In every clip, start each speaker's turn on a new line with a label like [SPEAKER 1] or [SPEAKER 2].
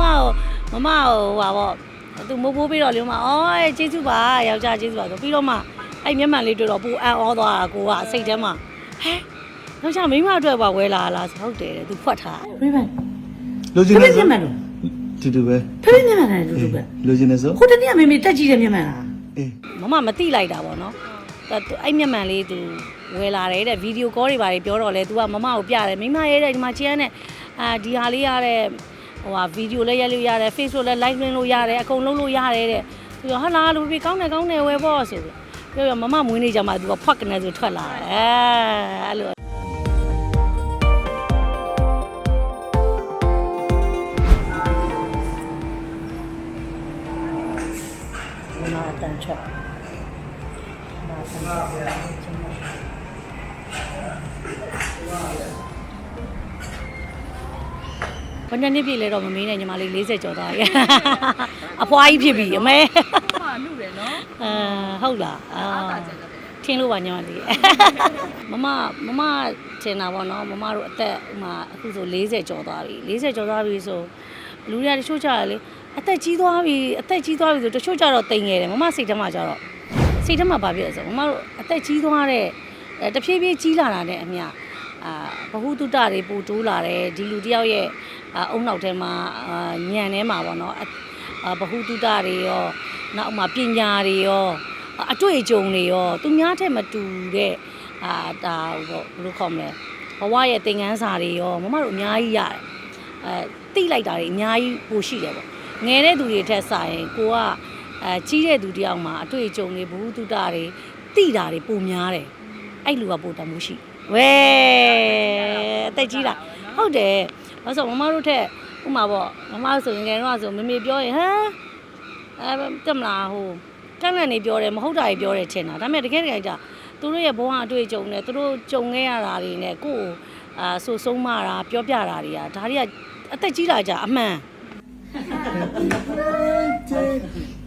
[SPEAKER 1] မကိုမမကိုဟဟာပေါ့သူမိုးပိုးပြီးတော့လေမအော်ကျေးဇူးပါယောက်ျားကျေးဇူးပါဆိုပြီးတော့မှအဲ့မျက်မှန်လေးတွေ့တော့ပူအံ့ဩသွားတာကိုကစိတ်ထဲမှာဟဲယောက်ျားမိန်းမအတွက်ပါဝဲလာလားဆိုဟုတ်တယ်တဲ့သူဖွက်ထားတယ်
[SPEAKER 2] ဖေးပဲ
[SPEAKER 3] လိုချင်
[SPEAKER 2] ဖေး
[SPEAKER 3] တယ်
[SPEAKER 2] မျ
[SPEAKER 3] ဆို
[SPEAKER 2] က်မှန်လို့
[SPEAKER 3] တူတူပဲ
[SPEAKER 2] ဖေးမျက်မှန်လည်းတူတူပဲ
[SPEAKER 3] လိုချင်တယ်ဆို
[SPEAKER 2] ဟိုတနေ့ကမေမေတက်ကြည့်တဲ့မျက်မှန်လား
[SPEAKER 3] အေး
[SPEAKER 1] မမမတိလိုက်တာပေါ့နော်အဲ့သူအဲ့မျက်မှန်လေးသူဝယ်လာတယ်တဲ့ဗီဒီယိုကောတွေပါတွေပြောတော့လဲ तू ကမမကိုပြတယ်မိမရဲတဲ့ဒီမှာချီရတဲ့အာဒီဟာလေးရတဲ့ ဟိုဟာဗီဒီယိုလည်းရိုက်လို့ရတယ် Facebook လည်း live လွှင့်လို့ရတယ်အကုန်လုံးလို့ရတယ်တဲ့သူကဟာလာလူပြီးကောင်းတယ်ကောင်းတယ်ဝယ်ပေါ့ဆိုပြီးပြောရမမမွေးနေကြမှာ तू ကဖွက်ကနေဆိုထွက်လာတယ်အဲအဲ့လိုမမတန်ချက်မမတန်ချက်ဘ ယ်နှစ်နှစ်ပြည့်လဲတော့မမေးနဲ့ညီမလေး40ကျော်သွားပြီအဖွားကြီးဖြစ်ပြီအမေ
[SPEAKER 4] မှာနှုတ်တယ်နော်
[SPEAKER 1] အဲဟုတ်လားအာ
[SPEAKER 4] အားတာကြတယ်
[SPEAKER 1] ထင်းလို့ပါညီမလေးမမမမထင်တာပေါ့နော်မမတို့အသက်ဥမာအခုဆို40ကျော်သွားပြီ40ကျော်သွားပြီဆိုလူတွေကတချို့ကြတယ်လေအသက်ကြီးသွားပြီအသက်ကြီးသွားပြီဆိုတချို့ကြတော့တိမ်ငယ်တယ်မမစိတ်ထဲမှာကြတော့စိတ်ထဲမှာဘာဖြစ်လဲဆိုမမတို့အသက်ကြီးသွားတဲ့အဲတဖြည်းဖြည်းကြီးလာတာနဲ့အမျှ အာဘဟုတုတတွေပိုတိုးလာတယ်ဒီလူတယောက်ရဲ့အုံနောက်ထဲမှာညံထဲမှာပေါ့နော်ဘဟုတုတတွေရောနောက်မှပညာတွေရောအတွေ့အကြုံတွေရောသူများထက်မတူတဲ့အာဒါဟိုဘယ်လိုခေါ်မလဲဘဝရဲ့သင်ခန်းစာတွေရောမမတို့အများကြီးရတယ်အဲတိလိုက်တာတွေအများကြီးပိုရှိတယ်ပေါ့ငယ်တဲ့သူတွေထက်စာရင်ကိုကအဲကြီးတဲ့သူတယောက်မှာအတွေ့အကြုံတွေဘဝတုတတွေတိတာတွေပိုများတယ်အဲ့လူကပိုတမှုရှိတယ် ဝဲအသက်ကြီးတာဟုတ်တယ်ဘာလို့ဆိုမမတို့ထက်ဥမာပေါ့မမဆိုရင်ငယ်တော့ဆိုမမေပြောရင်ဟမ်အဲတက်မလားဟိုကန့်လန့်နေပြောတယ်မဟုတ်တာကြီးပြောတယ်ထင်တာဒါပေမဲ့တကယ်တကယ်ကြသူတို့ရဲ့ဘဝအတွေ့အကြုံနဲ့သူတို့ကြုံခဲ့ရတာတွေနဲ့ကိုယ့်ကိုအာဆိုဆုံးမတာပြောပြတာတွေကဒါတွေကအသက်ကြီးလာကြအမှန်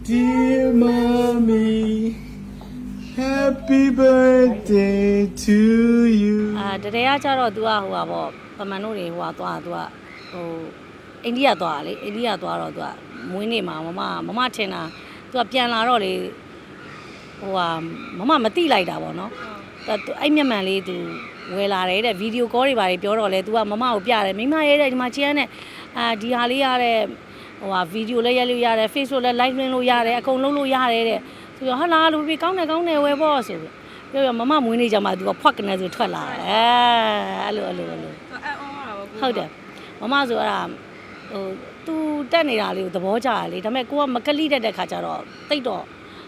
[SPEAKER 3] Dear mommy Happy birthday to you
[SPEAKER 1] အာတကယ်ကကြတော့ तू ကဟိုပါပေါ့ပမန်တို့တွေဟိုပါသွား तू ကဟိုအိန္ဒိယသွားတာလေအိန္ဒိယသွားတော့ तू ကမွေးနေ့မှာမမမမထင်တာ तू ကပြန်လာတော့လေဟိုဟာမမမတိလိုက်တာပေါ့နော် သူအဲ့မျက်မှန်လေးသူဝယ်လာတယ်တဲ့ဗီဒီယိုကောတွေပါတွေပြောတော့လဲ तू ကမမကိုပြတယ်မိမရဲတဲ့ဒီမှာချီရတဲ့အာဒီဟာလေးရတဲ့ဟိုဟာဗီဒီယိုလည်းရိုက်လို့ရတယ် Facebook လည်း live လွှင့်လို့ရတယ်အကုန်လုံးလို့ရတယ်တဲ့ သူကဟာလာလူပြီးကောင်းတယ်ကောင်းတယ်ဝယ်ပေါ့ဆိုပြီးပြောရမမမွေးနေကြမှာ तू ကဖွက်ကနေဆိုထွက်လာတယ်အဲအဲ့လိုအဲ့လိုအဲ့လို
[SPEAKER 4] အဲအောင်းရတာပေါ့
[SPEAKER 1] ဟုတ်တယ်မမဆိုအဲ့ဒါဟို तू တက်နေတာလေးကိုသဘောကျတယ်လေဒါပေမဲ့ကိုကမကလိတက်တဲ့ခါကျတော့တိတ်တော့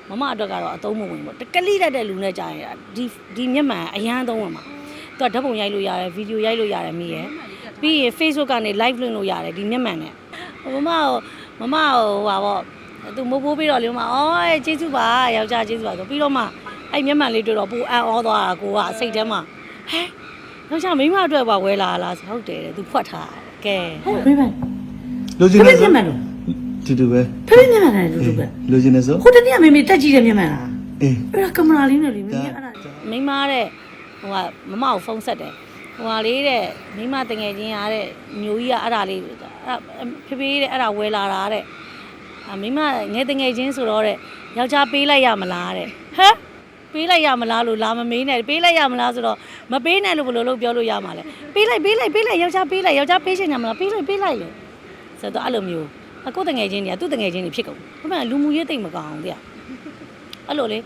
[SPEAKER 1] မမအတွက်ကတော့အသုံးမဝင်ဘူးတကလိတက်တဲ့လူနဲ့ကြာရင်ဒီဒီမျက်မှန်အရန်သုံးဝင်မှာသူကဓာတ်ပုံရိုက်လို့ရတယ်ဗီဒီယိုရိုက်လို့ရတယ်မိရယ်ပြီးရင် Facebook ကနေ live လွှင့်လို့ရတယ်ဒီမျက်မှန်နဲ့မမကိုမမကိုဟိုပါပေါ့ သူမိုးပိုးပြီးတော့လေမအော်ကျေးဇူးပါယောက်ျားကျေးဇူးပါဆိုပြီးတော့မှအဲ့မျက်မှန်လေးတွေ့တော့ပူအံ့ဩသွားတာကိုကစိတ်ထဲမှာဟဲယောက်ျားမိန်းမအတွက်ပါဝဲလာလားဆိုဟုတ်တယ်တဲ့သူဖွက်ထားတယ်ကဲ
[SPEAKER 2] ဟုတ်ဖေးပဲ
[SPEAKER 3] လိုချင်
[SPEAKER 2] ဖေး
[SPEAKER 3] တယ်
[SPEAKER 2] မျ
[SPEAKER 3] ဆို
[SPEAKER 2] က်မှန်လို့
[SPEAKER 3] တူတူပဲ
[SPEAKER 2] ဖေးမျက်မှန်လည်းတူတူပဲ
[SPEAKER 3] လိုချင်တယ်ဆို
[SPEAKER 2] ဟိုတနေ့ကမေမေတက်ကြည့်တဲ့မျက်မှန်လား
[SPEAKER 3] အေး
[SPEAKER 2] အဲ့ဒါကင်မရာလေးနဲ့လေမေမေအဲ့ဒါ
[SPEAKER 1] မိန်းမတဲ့ဟိုကမမကိုဖုန်းဆက်တယ်ဟိုဟာလေးတဲ့မိန်းမတငယ်ချင်းရတဲ့မျိုးကြီးကအဲ့ဒါလေးအဲ့ဖေဖေတဲ့အဲ့ဒါဝယ်လာတာတဲ့အ မိန်းမငယ်တငယ်ချင်းဆိုတော့တဲ့ယောက်ျားပေးလိုက်ရမလားတဲ့ဟမ်ပေးလိုက်ရမလားလို့လာမမေးနဲ့ပေးလိုက်ရမလားဆိုတော့မပေးနဲ့လို့ဘယ်လိုလုပ်ပြောလို့ရမှာလဲပေးလိုက်ပေးလိုက်ပေးလိုက်ယောက်ျားပေးလိုက်ယောက်ျားပေးချင်တယ်မလားပေးလိုက်ပေးလိုက်လို့ဆိုတော့အဲ့လိုမျိုးအခုတငယ်ချင်းတွေကသူ့တငယ်ချင်းတွေဖြစ်ကုန်ဘာမှလူမှုရေးတိတ်မကောင်းဘူးတဲ့အဲ့လိုလေ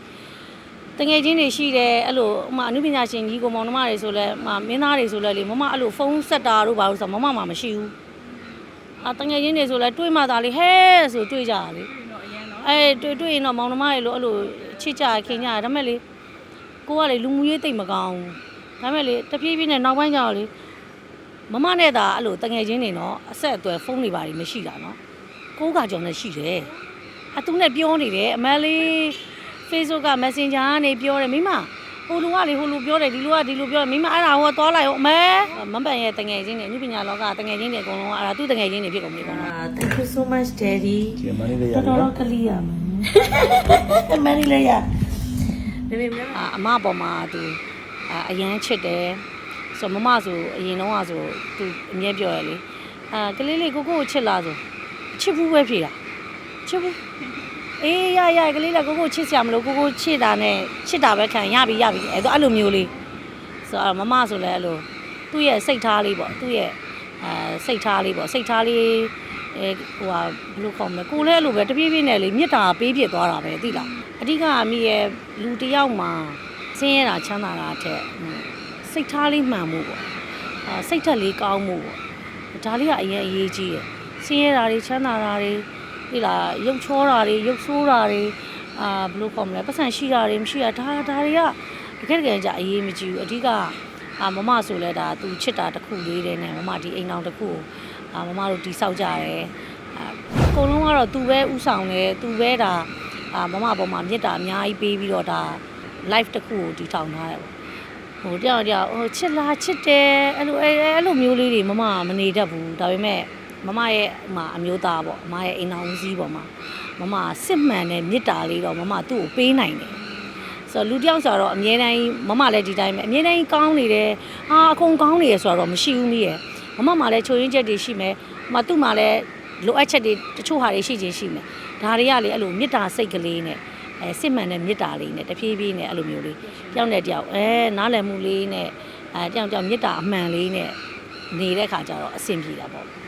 [SPEAKER 1] တငယ်ချင်းတွေရှိတယ်အဲ့လိုဥမာအနုပညာရှင်ကြီးကိုမောင်နှမတွေဆိုလဲမမင်းသားတွေဆိုလဲလေမမအဲ့လိုဖုန်းဆက်တာတို့ဘာလို့ဆိုမမမှမရှိဘူး အာတငယ်ချင်းတွေဆိုလဲတွေးမှသာလေဟဲဆိုတွေးကြတာလေ
[SPEAKER 4] တော့အရင်တော့
[SPEAKER 1] အဲတွေးတွေးရင်တော့မောင်နှမတွေလို့အဲ့လိုချစ်ကြခင်ကြဒါပေမဲ့လေကိုကလေလူမှုရေးတိတ်မကောင်းဘူးဒါပေမဲ့လေတပြေးပြေးနဲ့နောက်ပိုင်းကျတော့လေမမနဲ့သာအဲ့လိုတငယ်ချင်းတွေနော်အဆက်အသွယ်ဖုန်းတွေပါတွေမရှိတာနော်ကိုးကကြောင်နဲ့ရှိတယ်အတူနဲ့ပြောနေတယ်အမလေး Facebook က Messenger ကနေပြောတယ်မိမ ဟိုလူကလေဟိုလူပြောတယ်ဒီလူကဒီလူပြောတယ်မိမအဲ့ဒါဟိုသွားလိုက်ဟုတ်အမဲမပန်ရဲ့တငယ်ချင်းတွေအနုပညာလောကတငယ်ချင်းတွေအကုန်လုံးကအဲ့ဒါသူ့တငယ်ချင်းတွေဖြစ်ကုန်ပြီအကုန်လုံး
[SPEAKER 2] အာ thank you so much daddy
[SPEAKER 3] ဒီမလေးလေးရ
[SPEAKER 2] တော်
[SPEAKER 3] ပြီ
[SPEAKER 2] တော်
[SPEAKER 3] နော်
[SPEAKER 2] ကလေးရမယ်မနီလေးရမေမေမလား
[SPEAKER 1] အာအမပေါ်မှာသူအာအရန်ချစ်တယ်ဆိုမမဆိုအရင်တော့ကဆိုသူအမြဲပြောရလေအာကလေးလေးကိုကိုကိုချစ်လားဆိုချစ်ဘူးပဲဖြေတာချစ်ဘူး အေးရရကလေးလည်းကိုကိုချစ်စရာမလိုကိုကိုချစ်တာနဲ့ချစ်တာပဲခံရပြီရပြီအဲ့တော့အဲ့လိုမျိုးလေးဆိုတော့မမဆိုလဲအဲ့လိုသူ့ရဲ့စိတ်ထားလေးပေါ့သူ့ရဲ့အဲစိတ်ထားလေးပေါ့စိတ်ထားလေးအဲဟိုဟာဘယ်လိုခေါ်မလဲကိုလည်းအဲ့လိုပဲတပြေးပြေးနဲ့လေမြစ်တာပေးပြစ်သွားတာပဲသိလားအဓိကအမိရဲ့လူတစ်ယောက်မှာဆင်းရဲတာချမ်းသာတာအထက်ဟိုစိတ်ထားလေးမှန်မှုပေါ့အာစိတ်ထက်လေးကောင်းမှုပေါ့ဒါလေးကအရင်အရေးကြီးတယ်ဆင်းရဲတာတွေချမ်းသာတာတွေ သိလားရုပ်ချောတာတွေရုပ်ဆိုးတာတွေအာဘယ်လိုခေါ်မလဲပတ်စံရှိတာတွေမရှိတာဒါဒါတွေကတကယ်တကယ်ကြအရေးမကြီးဘူးအဓိကအာမမဆိုလဲဒါသူချစ်တာတစ်ခုလေးတည်းနဲ့မမဒီအိမ်အောင်တစ်ခုကိုအာမမတို့တိဆောက်ကြတယ်အာအကုန်လုံးကတော့သူပဲဥဆောင်တယ်သူပဲဒါအာမမပေါ်မှာမြစ်တာအများကြီးပေးပြီးတော့ဒါ live တစ်ခုကိုတည်ထောင်ထားတယ်ပေါ့ဟိုတယောက်တယောက်ဟိုချစ်လားချစ်တယ်အဲ့လိုအဲ့အဲ့လိုမျိုးလေးတွေမမမနေတတ်ဘူးဒါပေမဲ့ မမရဲ့ဟိုမှာအမျိုးသားပေါ့မမရဲ့အိမ်တော်ဦးစီးပေါ့မှာမမစစ်မှန်တဲ့မေတ္တာလေးတော့မမသူ့ကိုပေးနိုင်တယ်ဆိုတော့လူတစ်ယောက်ဆိုတော့အမြဲတမ်းမမလည်းဒီတိုင်းပဲအမြဲတမ်းကောင်းနေတယ်ဟာအကုန်ကောင်းနေရဆိုတော့မရှိဘူးမိရဲ့မမမှလည်းချိုရင်းချက်တွေရှိမယ်မသူ့မှလည်းလိုအပ်ချက်တွေတချို့ဟာတွေရှိချင်းရှိမယ်ဒါတွေကလေအဲ့လိုမေတ္တာစိတ်ကလေးနဲ့အဲစစ်မှန်တဲ့မေတ္တာလေးနဲ့တဖြည်းဖြည်းနဲ့အဲ့လိုမျိုးလေးတယောက်နဲ့တယောက်အဲနားလည်မှုလေးနဲ့အဲတယောက်တယောက်မေတ္တာအမှန်လေးနဲ့နေတဲ့ခါကျတော့အဆင်ပြေတာပေါ့